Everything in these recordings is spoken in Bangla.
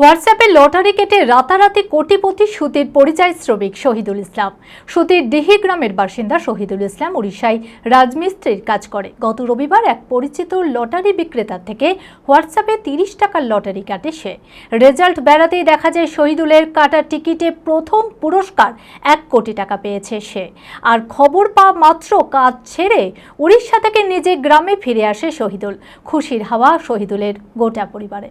হোয়াটসঅ্যাপে লটারি কেটে রাতারাতি কোটিপতি সুতির পরিযায়ী শ্রমিক শহীদুল ইসলাম। সুতির ডিহি গ্রামের বাসিন্দা শহীদুল ইসলাম উড়িষ্যায় রাজমিস্ত্রির কাজ করে। গত রবিবার এক পরিচিত লটারি বিক্রেতার থেকে হোয়াটসঅ্যাপে তিরিশ টাকার লটারি কাটে সে। রেজাল্ট বেড়াতেই দেখা যায় শহীদুলের কাটা টিকিটে প্রথম পুরস্কার এক কোটি টাকা পেয়েছে সে। আর খবর পাওয়া মাত্র কাজ ছেড়ে উড়িষ্যা থেকে নিজে গ্রামে ফিরে আসে শহীদুল। খুশির হাওয়া শহীদুলের গোটা পরিবারে।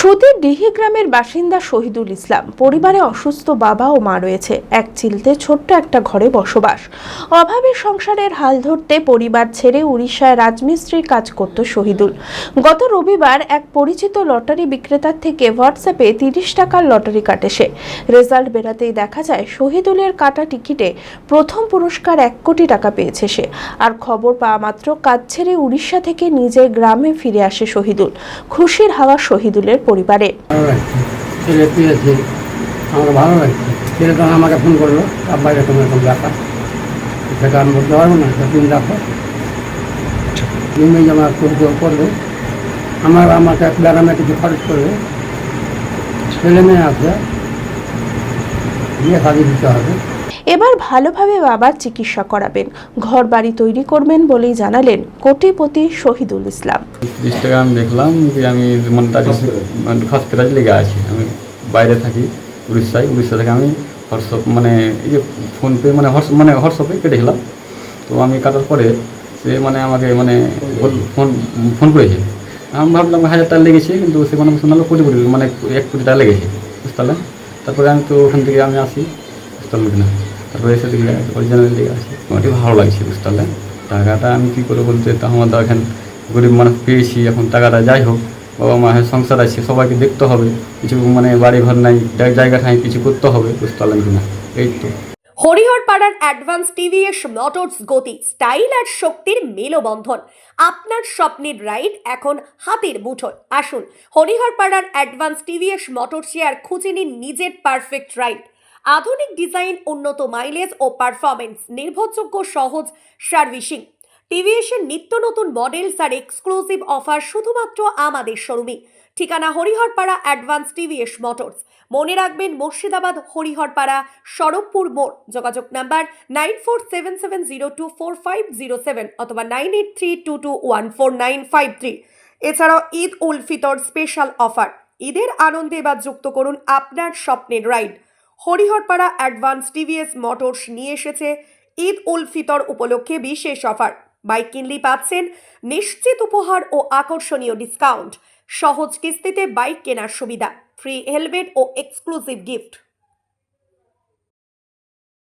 সুতির ডিহি গ্রামের বাসিন্দা শহীদুল ইসলাম। পরিবারে অসুস্থ বাবা ও মা রয়েছে। এক চিলতে ছোট্ট একটা ঘরে বসবাস। অভাবে সংসারের হাল ধরতে পরিবার ছেড়ে উড়িষ্যায় রাজমিস্ত্রির কাজ করত শহীদুল। গত রবিবার এক পরিচিত লটারি বিক্রেতার থেকে হোয়াটসঅ্যাপে তিরিশ টাকার লটারি কাটে সে। রেজাল্ট বেরাতেই দেখা যায়, শহীদুলের কাটা টিকিটে প্রথম পুরস্কার এক কোটি টাকা পেয়েছে সে। আর খবর পাওয়া মাত্র কাজ ছেড়ে উড়িষ্যা থেকে নিজের গ্রামে ফিরে আসে শহীদুল। খুশির হাওয়া শহীদুলের পরিবারে। ছেলে পেয়েছে আমার ভালো লাগছে আমাকে ফোন করল। বলতে পারব না তুমি করবে আমার আমাকে কিছু খরচ করবে মেয়ে আছে। শাদি দিতে হবে। এবার ভালোভাবে বাবার চিকিৎসা করাবেন। ঘর বাড়ি তৈরি করবেন বলেই জানালেন কোটিপতি শহীদুল ইসলাম। ইনস্টাগ্রাম দেখলাম যে আমি হসপিটাল লেগে আছি। আমি বাইরে থাকি উড়িষ্যায়। উড়িষ্যা থেকে আমি হোয়াটসঅ্যাপ মানে এই যে ফোনপে মানে হোয়াটস মানে হোয়াটসঅ্যাপে কেটেছিলাম তো আমি কাটার পরে সে মানে আমাকে মানে ফোন ফোন করেছে। আমি ভাবলাম হাজার টাকা লেগেছে কিন্তু সে মানে শোনালো কোটি কোটি মানে এক কোটি টাকা লেগেছে। বুঝতে তারপরে আমি তো ওখান থেকে আমি আসি। বুঝতে কিনা? তারপরে এসে দেখি অরিজিনাল লেগে আসি। আমাকে ভালো লাগছে বুঝতে টাকাটা আমি কী করে বলতে তা আমার এখন গরিব মানুষ পেয়েছি, এখন টাকাটা যাই হোক, বাবা মায়ের সংসার আছে, সবাইকে দেখতে হবে। কিছু মানে বাড়ি ঘর নাই জায়গা ঠাই কিছু করতে হবে বুঝতে পারলেন কিনা এই তো। হরিহর পাড়ার অ্যাডভান্স টিভিএস মোটরস গতি স্টাইল আর শক্তির মেলবন্ধন। আপনার স্বপ্নের রাইড এখন হাতের মুঠোয়। আসুন হরিহর পাড়ার অ্যাডভান্স টিভিএস মোটরসে আর খুঁজে নিন নিজের পারফেক্ট রাইড আধুনিক ডিজাইন, উন্নত মাইলেজ ও পারফরমেন্স, নির্ভরযোগ্য, সহজ, সার্ভিসিং। টিভিএস এর নিত্য নতুন মডেলস আর এক্সক্লুসিভ অফার শুধুমাত্র আমাদের শোরুমে। ঠিকানা হরিহরপাড়া অ্যাডভান্স টিভিএস মোটরস। মনে রাখবেন, মুর্শিদাবাদ, হরিহরপাড়া সড়কপুর মোড়। যোগাযোগ number nine four seven seven zero two four five zero seven অথবা nine eight three two two one four nine five three. এছাড়াও ঈদ উল ফিতর স্পেশাল অফার। ঈদের আনন্দে এবার যুক্ত করুন আপনার স্বপ্নের ride. Hariharpara advance TVS motors নিয়ে এসেছে ঈদ উল ফিতর উপলক্ষে বিশেষ অফার। বাইক কিনলেই পাচ্ছেন নিশ্চিত উপহার ও আকর্ষণীয় ডিসকাউন্ট। সহজ কিস্তিতে বাইক কেনার সুবিধা। ফ্রি হেলমেট ও এক্সক্লুসিভ গিফট।